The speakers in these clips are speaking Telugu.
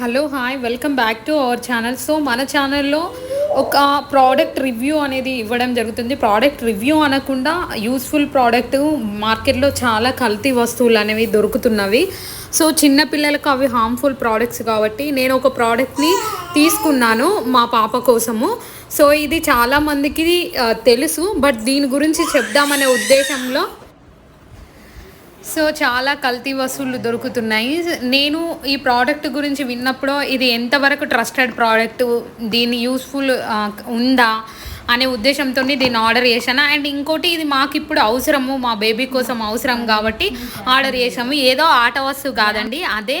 Hello hi welcome back to our channel. So మన ఛానల్లో ఒక ప్రోడక్ట్ రివ్యూ అనేది ఇవ్వడం జరుగుతుంది. ప్రోడక్ట్ రివ్యూ అనకుండా యూస్ఫుల్ ప్రోడక్ట్ మార్కెట్లో చాలా కల్తీ వస్తువులు అనేవి దొరుకుతున్నవి. సో చిన్న పిల్లలకు అవి హార్మ్ఫుల్ ప్రోడక్ట్స్ కాబట్టి నేను ఒక ప్రోడక్ట్ని తీసుకున్నాను మా పాప కోసము. సో ఇది చాలామందికి తెలుసు. బట్ దీని గురించి చెప్దామనే ఉద్దేశంలో సో చాలా కల్తీ వస్తువులు దొరుకుతున్నాయి. నేను ఈ ప్రోడక్ట్ గురించి విన్నప్పుడు ఇది ఎంతవరకు ట్రస్టెడ్ ప్రోడక్ట్ దీని యూస్ఫుల్ ఉందా అనే ఉద్దేశంతో దీన్ని ఆర్డర్ చేశాను. అండ్ ఇంకోటి ఇది మాకు ఇప్పుడు అవసరము మా బేబీ కోసం అవసరం కాబట్టి ఆర్డర్ చేసాము ఏదో ఆట వస్తువు కాదండి అదే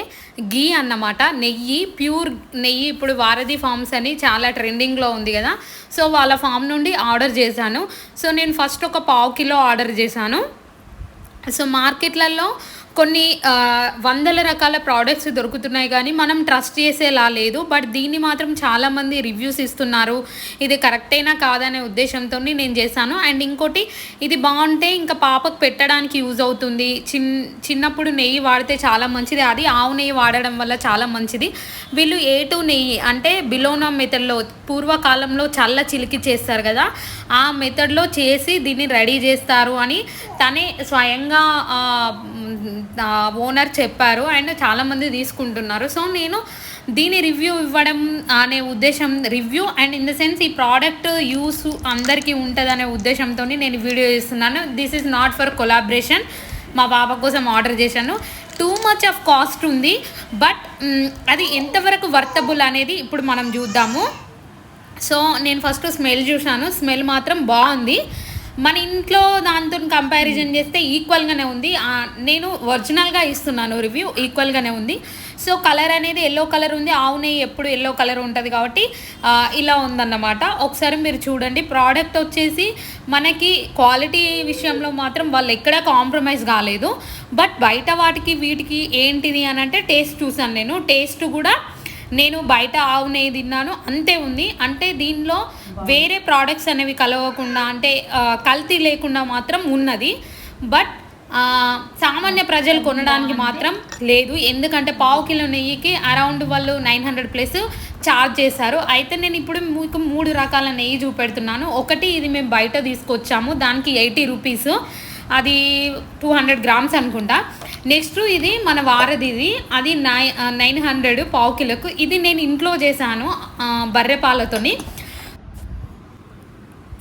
గీ అన్నమాట. నెయ్యి ప్యూర్ నెయ్యి ఇప్పుడు వారధి ఫార్మ్స్ అని చాలా ట్రెండింగ్లో ఉంది కదా. సో వాళ్ళ ఫామ్ నుండి ఆర్డర్ చేశాను. సో నేను ఫస్ట్ ఒక పావు కిలో ఆర్డర్ చేశాను. సో మార్కెట్లలో కొన్ని వందల రకాల ప్రోడక్ట్స్ దొరుకుతున్నాయి కానీ మనం ట్రస్ట్ చేసేలా లేదు. బట్ దీన్ని మాత్రం చాలామంది రివ్యూస్ ఇస్తున్నారు. ఇది కరెక్టేనా కాదనే ఉద్దేశంతో నేను చేశాను. అండ్ ఇంకోటి ఇది బాగుంటే ఇంకా పాపకు పెట్టడానికి యూజ్ అవుతుంది. చిన్ చిన్నప్పుడు నెయ్యి వాడితే చాలా మంచిది. అది ఆవు నెయ్యి వాడడం వల్ల చాలా మంచిది. వీళ్ళు ఏ టు నెయ్యి అంటే బిలోనా మెథడ్లో పూర్వకాలంలో చల్ల చిలికి చేస్తారు కదా ఆ మెథడ్లో చేసి దీన్ని రెడీ చేస్తారు అని తనే స్వయంగా ఓనర్ చెప్పారు. అండ్ చాలామంది తీసుకుంటున్నారు. సో నేను దీని రివ్యూ ఇవ్వడం అనే ఉద్దేశం review and in the sense ఈ ప్రోడక్ట్ యూస్ అందరికీ ఉంటుంది అనే ఉద్దేశంతో నేను వీడియో ఇస్తున్నాను this is not for collaboration మా బాబ కోసం ఆర్డర్ చేశాను. టూ మచ్ ఆఫ్ కాస్ట్ ఉంది. బట్ అది ఎంతవరకు వర్తబుల్ అనేది ఇప్పుడు మనం చూద్దాము. సో నేను ఫస్ట్ స్మెల్ చూశాను. స్మెల్ మాత్రం బాగుంది. మన ఇంట్లో దాంతో కంపారిజన్ చేస్తే ఈక్వల్గానే ఉంది. నేను ఒరిజినల్గా ఇస్తున్నాను రివ్యూ ఈక్వల్గానే ఉంది. సో కలర్ అనేది ఎల్లో కలర్ ఉంది. ఆవు నెయ్యి ఎప్పుడు ఎల్లో కలర్ ఉంటుంది కాబట్టి ఇలా ఉందన్నమాట. ఒకసారి మీరు చూడండి. ప్రోడక్ట్ వచ్చేసి మనకి క్వాలిటీ విషయంలో మాత్రం వాళ్ళు ఎక్కడా కాంప్రమైజ్ కాలేదు. బట్ బయట వాటికి వీటికి ఏంటిది అని అంటే టేస్ట్ చూసాను నేను. టేస్ట్ కూడా నేను బయట ఆవు నెయ్యి తిన్నాను అంతే ఉంది. అంటే దీనిలో వేరే ప్రోడక్ట్స్ అనేవి కలవకుండా అంటే కల్తీ లేకుండా మాత్రం ఉన్నది. బట్ సామాన్య ప్రజలు కొనడానికి మాత్రం లేదు. ఎందుకంటే పావు కిలో నెయ్యికి అరౌండ్ వాళ్ళు నైన్ హండ్రెడ్ ప్లస్ ఛార్జ్ చేశారు. అయితే నేను ఇప్పుడు మీకు మూడు రకాల నెయ్యి చూపెడుతున్నాను. ఒకటి ఇది మేము బయట తీసుకొచ్చాము. దానికి ఎయిటీ రూపీస్ అది టూ హండ్రెడ్ గ్రామ్స్ అనుకుంటా. నెక్స్ట్ ఇది మన వారధిది. అది నై నైన్ హండ్రెడ్ పావు కిలోకు. ఇది నేను ఇంట్లో చేశాను బర్రె పాలతోని.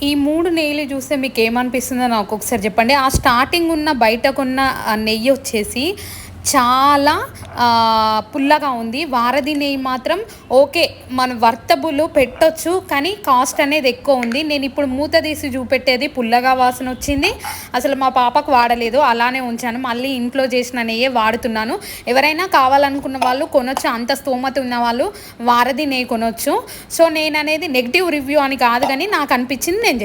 ఈ మూడు నెయ్యిలు చూస్తే మీకు ఏమనిపిస్తుందో నాకు ఒకసారి చెప్పండి. ఆ స్టార్టింగ్ ఉన్న బయటకున్న నెయ్యి వచ్చేసి చాలా పుల్లగా ఉంది. వారధి నెయ్యి మాత్రం ఓకే మన వర్తబుల్ పెట్టొచ్చు కానీ కాస్ట్ అనేది ఎక్కువ ఉంది. నేను ఇప్పుడు మూత తీసి చూపెట్టేది పుల్లగా వాసన వచ్చింది. అసలు మా పాపకు వాడలేదు అలానే ఉంచాను. మళ్ళీ ఇంట్లో చేసిన నెయ్యే వాడుతున్నాను. ఎవరైనా కావాలనుకున్న వాళ్ళు కొనొచ్చు అంత స్తోమత ఉన్న వాళ్ళు వారధి నెయ్యి కొనొచ్చు. సో నేను అనేది నెగిటివ్ రివ్యూ అని కాదు కానీ నాకు అనిపించింది నేను